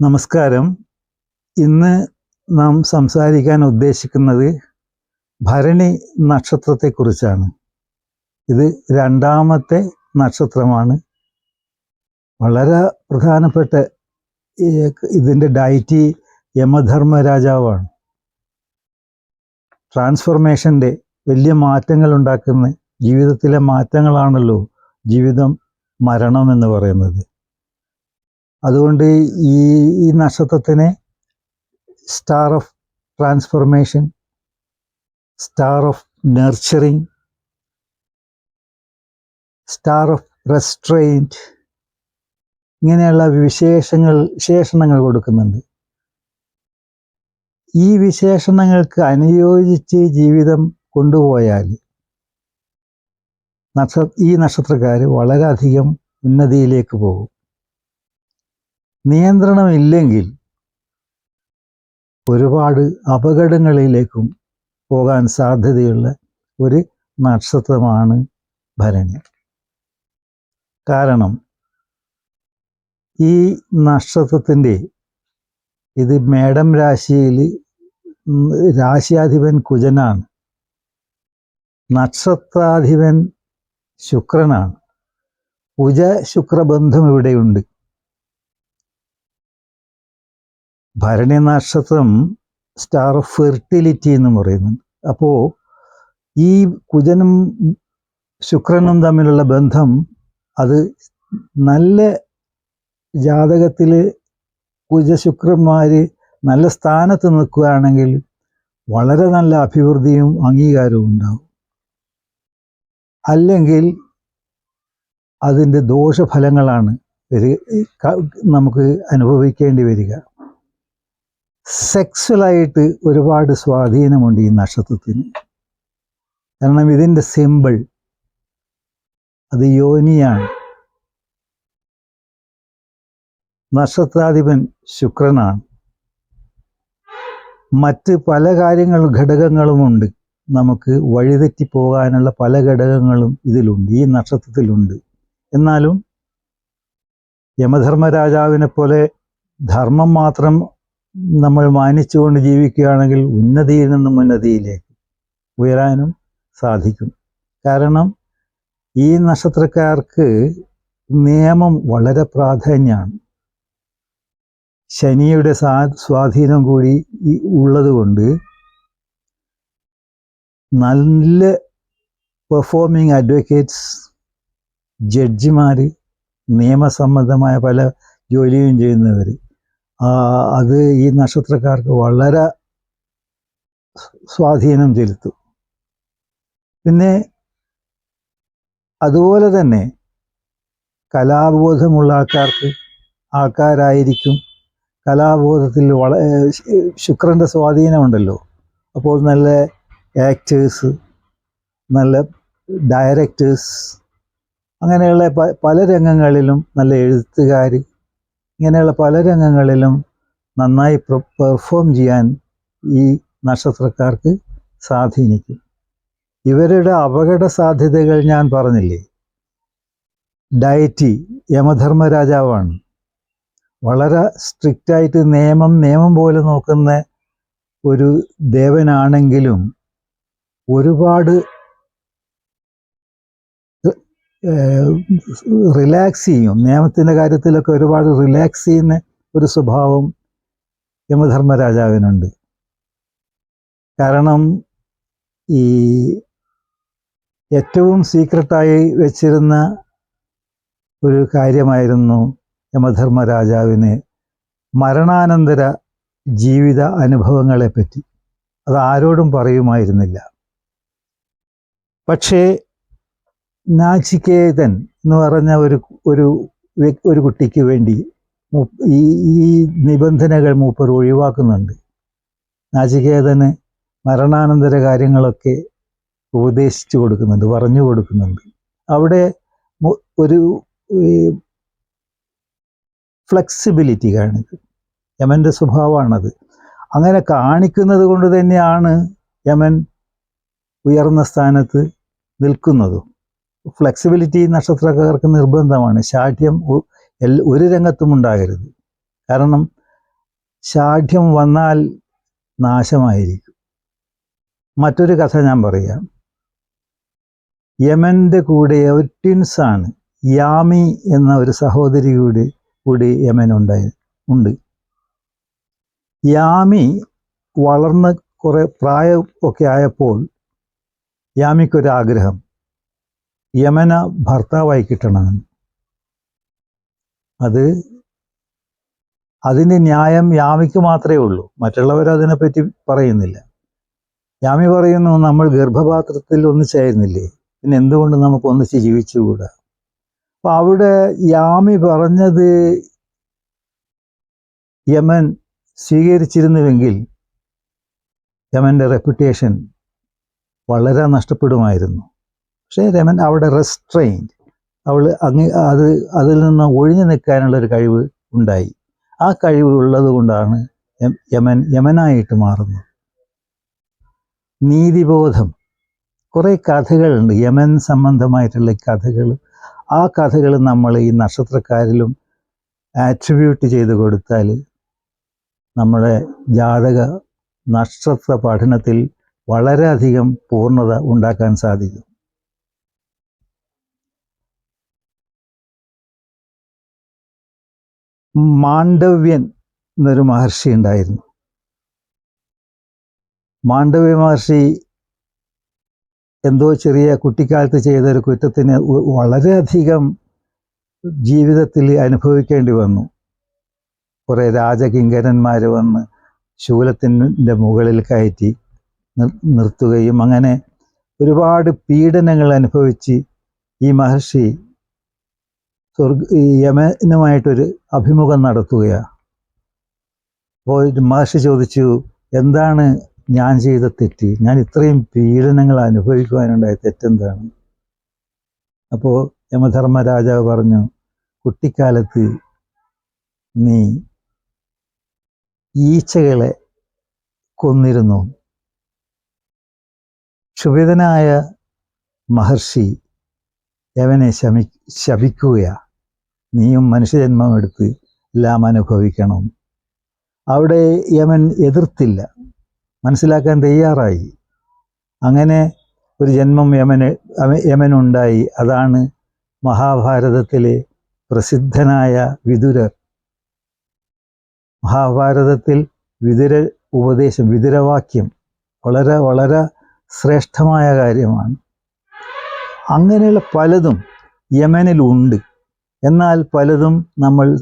നമസ്കാരം. ഇന്ന് നാം സംസാരിക്കാൻ ഉദ്ദേശിക്കുന്നത് ഭരണി നക്ഷത്രത്തെക്കുറിച്ചാണ്. ഇത് രണ്ടാമത്തെ നക്ഷത്രമാണ്. വളരെ പ്രധാനപ്പെട്ട ഇതിന്റെ ഡയറ്റി യമധർമ്മ രാജാവാണ് ട്രാൻസ്ഫോർമേഷന്റെ വലിയ മാറ്റങ്ങൾ ഉണ്ടാക്കുന്ന ജീവിതത്തിലെ മാറ്റങ്ങളാണല്ലോ ജീവിതം മരണം എന്ന് പറയുന്നത്. അതുകൊണ്ട് ഈ ഈ നക്ഷത്രത്തിനെ star of transformation star of nurturing star of restraint ഇങ്ങനെയുള്ള വിശേഷങ്ങൾ വിശേഷണങ്ങൾ കൊടുക്കുന്നുണ്ട്. ഈ വിശേഷണങ്ങൾക്ക് അനുയോജിച്ച് ജീവിതം കൊണ്ടുപോയാൽ നക്ഷ ഈ നക്ഷത്രക്കാർ വളരെയധികം ഉന്നതിയിലേക്ക് പോകും. നിയന്ത്രണമില്ലെങ്കിൽ ഒരുപാട് അപകടങ്ങളിലേക്കും പോകാൻ സാധ്യതയുള്ള ഒരു നക്ഷത്രമാണ് ഭരണി. കാരണം ഈ നക്ഷത്രത്തിന്റെ ഇത് മേടം രാശിയിൽ രാശിയാധിപൻ കുജനാണ്. നക്ഷത്രാധിപൻ ശുക്രനാണ്. കുജ ശുക്രബന്ധം ഇവിടെയുണ്ട്. ഭരണി നക്ഷത്രം സ്റ്റാർ ഓഫ് ഫെർട്ടിലിറ്റി എന്ന് പറയുന്നുണ്ട്. അപ്പോൾ ഈ കുജനും ശുക്രനും തമ്മിലുള്ള ബന്ധം അത് നല്ല ജാതകത്തിൽ കുജശുക്രന്മാർ നല്ല സ്ഥാനത്ത് നിൽക്കുകയാണെങ്കിൽ വളരെ നല്ല അഭിവൃദ്ധിയും അംഗീകാരവും ഉണ്ടാവും. അല്ലെങ്കിൽ അതിന്റെ ദോഷഫലങ്ങളാണ് നമുക്ക് അനുഭവിക്കേണ്ടി വരിക. സെക്സ്വലായിട്ട് ഒരുപാട് സ്വാധീനമുണ്ട് ഈ നക്ഷത്രത്തിന്. കാരണം ഇതിന്റെ സിമ്പിൾ അത് യോനിയാണ്. നക്ഷത്രാധിപൻ ശുക്രനാണ്. മറ്റ് പല കാര്യങ്ങളും ഘടകങ്ങളുമുണ്ട്. നമുക്ക് വഴിതെറ്റി പോകാനുള്ള പല ഘടകങ്ങളും ഇതിലുണ്ട് ഈ നക്ഷത്രത്തിലുണ്ട്. എന്നാലും യമധർമ്മരാജാവിനെ പോലെ ധർമ്മം മാത്രം നമ്മൾ മാനിച്ചുകൊണ്ട് ജീവിക്കുകയാണെങ്കിൽ ഉന്നതിയിൽ നിന്നും ഉന്നതിയിലേക്ക് ഉയരാനും സാധിക്കും. കാരണം ഈ നക്ഷത്രക്കാർക്ക് നിയമം വളരെ പ്രാധാന്യമാണ്. ശനിയുടെ സാ സ്വാധീനം കൂടി ഉള്ളതുകൊണ്ട് നല്ല പെർഫോമിങ് അഡ്വക്കേറ്റ്സ് ജഡ്ജിമാർ നിയമസംബന്ധമായ പല ജോലിയും ചെയ്യുന്നവർ അത് ഈ നക്ഷത്രക്കാർക്ക് വളരെ സ്വാധീനം ചെലുത്തും. പിന്നെ അതുപോലെ തന്നെ കലാബോധമുള്ള ആൾക്കാർക്ക് ആൾക്കാരായിരിക്കും. കലാബോധത്തിൽ വള ശുക്രന്റെ സ്വാധീനമുണ്ടല്ലോ. അപ്പോൾ നല്ല ആക്ടേഴ്സ് നല്ല ഡയറക്ടേഴ്സ് അങ്ങനെയുള്ള പല രംഗങ്ങളിലും നല്ല എഴുത്തുകാർ ഇങ്ങനെയുള്ള പല രംഗങ്ങളിലും നന്നായി പെർഫോം ചെയ്യാൻ ഈ നക്ഷത്രക്കാർക്ക് സ്വാധീനിക്കും. ഇവരുടെ അപകട സാധ്യതകൾ ഞാൻ പറഞ്ഞില്ലേ? ഡയറ്റി യമധർമ്മ രാജാവാണ് വളരെ സ്ട്രിക്റ്റായിട്ട് നിയമം നിയമം പോലെ നോക്കുന്ന ഒരു ദേവനാണെങ്കിലും ഒരുപാട് റിലാക്സ് ചെയ്യും. നിയമത്തിന്റെ കാര്യത്തിലൊക്കെ ഒരുപാട് റിലാക്സ് ചെയ്യുന്ന ഒരു സ്വഭാവം യമധർമ്മരാജാവിനുണ്ട്. കാരണം ഈ ഏറ്റവും സീക്രട്ടായി വെച്ചിരുന്ന ഒരു കാര്യമായിരുന്നു യമധർമ്മ രാജാവിന് മരണാനന്തര ജീവിത അനുഭവങ്ങളെപ്പറ്റി. അത് ആരോടും പറയുമായിരുന്നില്ല. പക്ഷേ നാച്ചിക്കേതൻ എന്ന് പറഞ്ഞ ഒരു ഒരു ഒരു കുട്ടിക്ക് വേണ്ടി ഈ ഈ നിബന്ധനകൾ മൂപ്പർ ഒഴിവാക്കുന്നുണ്ട്. നാചികേതന് മരണാനന്തര കാര്യങ്ങളൊക്കെ ഉപദേശിച്ചു കൊടുക്കുന്നുണ്ട് പറഞ്ഞു കൊടുക്കുന്നുണ്ട്. അവിടെ ഒരു ഫ്ലെക്സിബിലിറ്റി കാണിക്കും. യമന്റെ സ്വഭാവമാണത്. അങ്ങനെ കാണിക്കുന്നത് കൊണ്ട് തന്നെയാണ് യമൻ ഉയർന്ന സ്ഥാനത്ത് നിൽക്കുന്നതും. ഫ്ലെക്സിബിലിറ്റി നക്ഷത്രക്കാർക്ക് നിർബന്ധമാണ്. ശാഠ്യം ഒരു രംഗത്തും ഉണ്ടാകരുത്. കാരണം ശാഠ്യം വന്നാൽ നാശമായിരിക്കും. മറ്റൊരു കഥ ഞാൻ പറയാം. യമന്റെ കൂടെ ഒരു ട്വിൻസാണ് യാമി എന്ന ഒരു സഹോദരി കൂടി കൂടി യമൻ ഉണ്ടായി ഉണ്ട്. യാമി വളർന്ന് കുറെ പ്രായം ഒക്കെ ആയപ്പോൾ യാമിക്കൊരാഗ്രഹം. യമന ഭർത്താവായി കിട്ടണമെന്ന് അത് അതിന്റെ ന്യായം യാമിക്ക് മാത്രമേ ഉള്ളൂ. മറ്റുള്ളവർ അതിനെപ്പറ്റി പറയുന്നില്ല. യാമി പറയുന്നു നമ്മൾ ഗർഭപാത്രത്തിൽ ഒന്നിച്ചായിരുന്നില്ലേ? പിന്നെ എന്തുകൊണ്ട് നമുക്ക് ഒന്നിച്ച് ജീവിച്ചുകൂടാ? അപ്പൊ അവിടെ യാമി പറഞ്ഞത് യമൻ സ്വീകരിച്ചിരുന്നുവെങ്കിൽ യമന്റെ റെപ്യൂട്ടേഷൻ വളരെ നഷ്ടപ്പെടുമായിരുന്നു. പക്ഷേ രമൻ അവിടെ റെസ്ട്രെയിൻഡ് അവൾ അങ്ങ് അത് അതിൽ നിന്ന് ഒഴിഞ്ഞു നിൽക്കാനുള്ള ഒരു കഴിവ് ഉണ്ടായി. ആ കഴിവ് ഉള്ളത് കൊണ്ടാണ് യമൻ യമനായിട്ട് മാറുന്നത്. നീതിബോധം. കുറേ കഥകളുണ്ട്. യമൻ സംബന്ധമായിട്ടുള്ള കഥകൾ ആ കഥകൾ നമ്മൾ ഈ നക്ഷത്രക്കാരിലും ആട്രിബ്യൂട്ട് ചെയ്ത് കൊടുത്താൽ നമ്മുടെ ജാതക നക്ഷത്ര പഠനത്തിൽ വളരെയധികം പൂർണത ഉണ്ടാക്കാൻ സാധിക്കും. മാണ്ഡവ്യൻ എന്നൊരു മഹർഷി ഉണ്ടായിരുന്നു. മാണ്ഡവ്യ മഹർഷി എന്തോ ചെറിയ കുട്ടിക്കാലത്ത് ചെയ്ത ഒരു കുറ്റത്തിന് വളരെയധികം ജീവിതത്തിൽ അനുഭവിക്കേണ്ടി വന്നു. കുറേ രാജകിങ്കരന്മാർ വന്ന് ശൂലത്തിന്റെ മുകളിൽ കയറ്റി നിർ- നിർത്തുകയും അങ്ങനെ ഒരുപാട് പീഡനങ്ങൾ അനുഭവിച്ച് ഈ മഹർഷി സ്വർഗ യമനുമായിട്ടൊരു അഭിമുഖം നടത്തുകയാണ് അപ്പോൾ മഹർഷി ചോദിച്ചു എന്താണ് ഞാൻ ചെയ്ത തെറ്റ്? ഞാൻ ഇത്രയും പീഡനങ്ങൾ അനുഭവിക്കുവാനുണ്ടായ തെറ്റെന്താണ്? അപ്പോൾ യമധർമ്മരാജാവ് പറഞ്ഞു കുട്ടിക്കാലത്ത് നീ ഈച്ചകളെ കൊന്നിരുന്നു. ക്ഷുഭിതനായ മഹർഷി യവനെ ശമി ശപിക്കുകയാ. നീയും മനുഷ്യജന്മം എടുത്ത് എല്ലാം അനുഭവിക്കണം. അവിടെ യമൻ എതിർത്തില്ല. മനസ്സിലാക്കാൻ തയ്യാറായി. അങ്ങനെ ഒരു ജന്മം യമന് യമനുണ്ടായി. അതാണ് മഹാഭാരതത്തിലെ പ്രസിദ്ധനായ വിതുരർ മഹാഭാരതത്തിൽ വിതുര ഉപദേശം വിതുരവാക്യം വളരെ വളരെ ശ്രേഷ്ഠമായ കാര്യമാണ്. അങ്ങനെയുള്ള പലതും യമനിലുണ്ട്. എന്നാൽ പലതും നമ്മൾ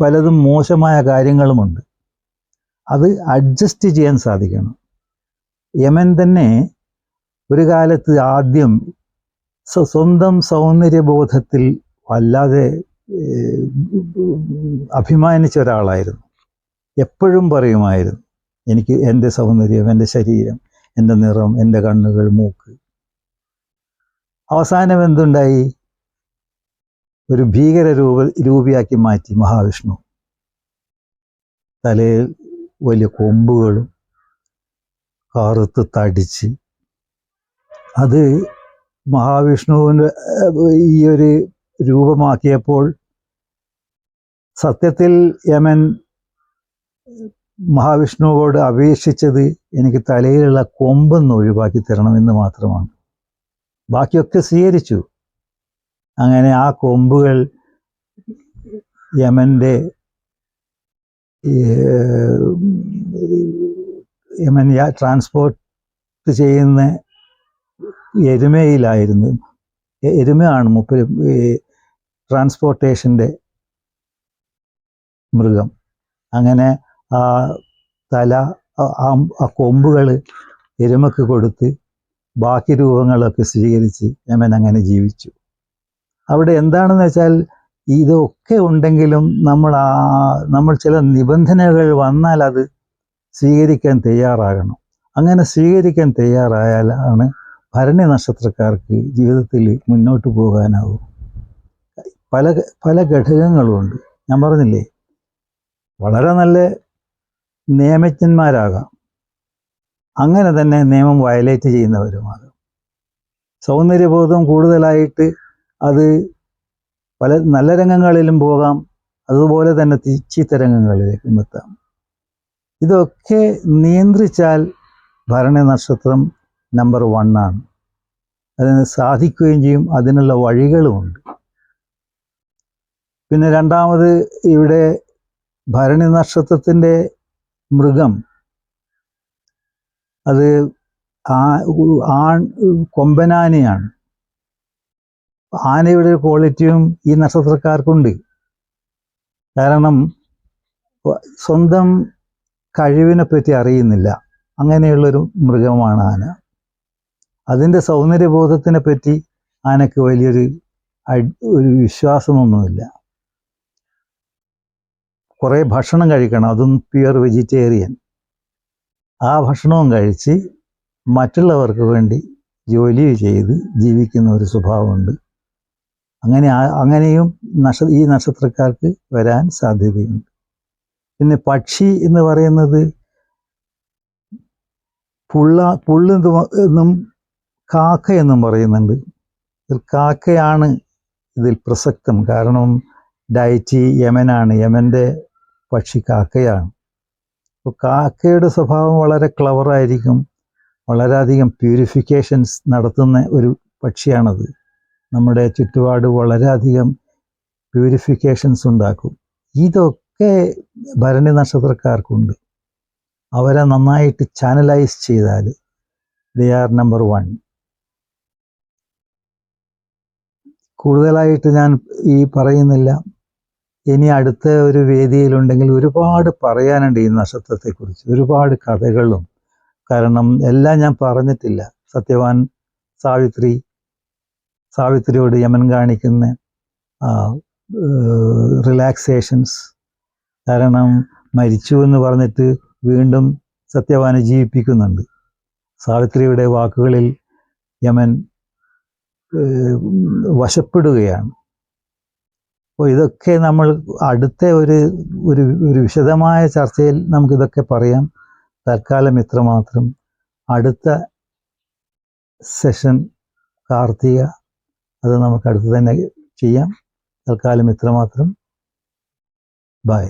പലതും മോശമായ കാര്യങ്ങളുമുണ്ട്. അത് അഡ്ജസ്റ്റ് ചെയ്യാൻ സാധിക്കണം. യമൻ തന്നെ ഒരു കാലത്ത് ആദ്യം സ്വ- സ്വന്തം സൗന്ദര്യബോധത്തിൽ വല്ലാതെ അഭിമാനിച്ച ഒരാളായിരുന്നു. എപ്പോഴും പറയുമായിരുന്നു എനിക്ക് എന്റെ സൗന്ദര്യം എന്റെ ശരീരം എന്റെ നിറം എന്റെ കണ്ണുകൾ മൂക്ക്. അവസാനം എന്തുണ്ടായി? ഒരു ഭീകര രൂപ രൂപിയാക്കി മാറ്റി മഹാവിഷ്ണു. തലയിൽ വലിയ കൊമ്പുകളും കറുത്ത് തടിച്ച്. അത് മഹാവിഷ്ണുവിന്റെ ഈ ഒരു രൂപമാക്കിയപ്പോൾ സത്യത്തിൽ യമൻ മഹാവിഷ്ണുവോട് അപേക്ഷിച്ചത് എനിക്ക് തലയിലുള്ള കൊമ്പൊന്ന് ഒഴിവാക്കി തരണമെന്ന് മാത്രമാണ്. ബാക്കിയൊക്കെ സ്വീകരിച്ചു. അങ്ങനെ ആ കൊമ്പുകൾ യമന്റെ യമൻ ട്രാൻസ്പോർട്ട് ചെയ്യുന്ന എരുമയിലായിരുന്നു. എരുമയാണ് മുപ്പര് ട്രാൻസ്പോർട്ടേഷന്റെ മൃഗം. അങ്ങനെ ആ തല ആ കൊമ്പുകൾ എരുമക്ക് കൊടുത്ത് ബാക്കി രൂപങ്ങളൊക്കെ സ്വീകരിച്ച് യമൻ അങ്ങനെ ജീവിച്ചു. അവിടെ എന്താണെന്ന് വെച്ചാൽ ഇതൊക്കെ ഉണ്ടെങ്കിലും നമ്മൾ ആ നമ്മൾ ചില നിബന്ധനകൾ വന്നാൽ അത് സ്വീകരിക്കാൻ തയ്യാറാകണം. അങ്ങനെ സ്വീകരിക്കാൻ തയ്യാറായാലാണ് ഭരണി നക്ഷത്രക്കാർക്ക് ജീവിതത്തിൽ മുന്നോട്ട് പോകാനാവും. പല പല ഘടകങ്ങളുമുണ്ട് ഞാൻ പറഞ്ഞില്ലേ വളരെ നല്ല നിയമജ്ഞന്മാരാകാം. അങ്ങനെ തന്നെ നിയമം വയലേറ്റ് ചെയ്യുന്നവരുമാകാം. സൗന്ദര്യബോധം കൂടുതലായിട്ട് അത് പല നല്ല രംഗങ്ങളിലും പോകാം. അതുപോലെ തന്നെ ചീത്ത രംഗങ്ങളിലേക്കും എത്താം. ഇതൊക്കെ നിയന്ത്രിച്ചാൽ ഭരണ നക്ഷത്രം നമ്പർ ആണ്. അതിന് സാധിക്കുകയും ചെയ്യും. അതിനുള്ള വഴികളുമുണ്ട് പിന്നെ രണ്ടാമത് ഇവിടെ ഭരണി നക്ഷത്രത്തിന്റെ മൃഗം. അത് ആ ആൺ കൊമ്പനാനയാണ്. ആനയുടെ ഒരു ക്വാളിറ്റിയും ഈ നക്ഷത്രക്കാർക്കുണ്ട്. കാരണം സ്വന്തം കഴിവിനെ പറ്റി അറിയുന്നില്ല. അങ്ങനെയുള്ളൊരു മൃഗമാണ് ആന. അതിന്റെ സൗന്ദര്യബോധത്തിനെ പറ്റി ആനയ്ക്ക് വലിയൊരു ഒരു വിശ്വാസമൊന്നുമില്ല. കുറേ ഭക്ഷണം കഴിക്കണം. അതും പ്യുവർ വെജിറ്റേറിയൻ. ആ ഭക്ഷണവും കഴിച്ച് മറ്റുള്ളവർക്ക് വേണ്ടി ജോലി ചെയ്ത് ജീവിക്കുന്ന ഒരു സ്വഭാവമുണ്ട്. അങ്ങനെ അങ്ങനെയും നക്ഷ ഈ നക്ഷത്രക്കാർക്ക് വരാൻ സാധ്യതയുണ്ട്. പിന്നെ പക്ഷി എന്ന് പറയുന്നത് പുള്ള പുള്ള് എന്ന് കാക്ക എന്നും പറയുന്നുണ്ട്. കാക്കയാണ് ഇതിൽ പ്രസക്തം. കാരണം ഡയറ്റി യമനാണ്. യമന്റെ പക്ഷി കാക്കയാണ്. അപ്പോൾ കാക്കയുടെ സ്വഭാവം വളരെ ക്ലവറായിരിക്കും വളരെയധികം പ്യൂരിഫിക്കേഷൻസ് നടത്തുന്ന ഒരു പക്ഷിയാണത്. നമ്മുടെ ചുറ്റുപാട് വളരെയധികം പ്യൂരിഫിക്കേഷൻസ് ഉണ്ടാക്കും. ഇതൊക്കെ ഭരണി നക്ഷത്രക്കാർക്കുണ്ട്. അവരെ നന്നായിട്ട് ചാനലൈസ് ചെയ്താൽ ദേ ആർ നമ്പർ വൺ കൂടുതലായിട്ട് ഞാൻ ഈ പറയുന്നില്ല. ഇനി അടുത്ത ഒരു വേദിയിലുണ്ടെങ്കിൽ ഒരുപാട് പറയാനുണ്ട് ഈ നക്ഷത്രത്തെക്കുറിച്ച്. ഒരുപാട് കഥകളും. കാരണം എല്ലാം ഞാൻ പറഞ്ഞിട്ടില്ല. സത്യവാൻ സാവിത്രി സാവിത്രിയോട് യമൻ കാണിക്കുന്ന റിലാക്സേഷൻസ് കാരണം മരിച്ചു എന്ന് പറഞ്ഞിട്ട് വീണ്ടും സത്യവാനെ ജീവിപ്പിക്കുന്നുണ്ട്. സാവിത്രിയുടെ വാക്കുകളിൽ യമൻ വശപ്പെടുകയാണ്. അപ്പോൾ ഇതൊക്കെ നമ്മൾ അടുത്ത ഒരു ഒരു ഒരു വിശദമായ ചർച്ചയിൽ നമുക്കിതൊക്കെ പറയാം. തൽക്കാലം ഇത്രമാത്രം. അടുത്ത സെഷൻ കാർത്തിക. അത് നമുക്ക് അടുത്ത് തന്നെ ചെയ്യാം. തൽക്കാലം ഇത്രമാത്രം. ബൈ.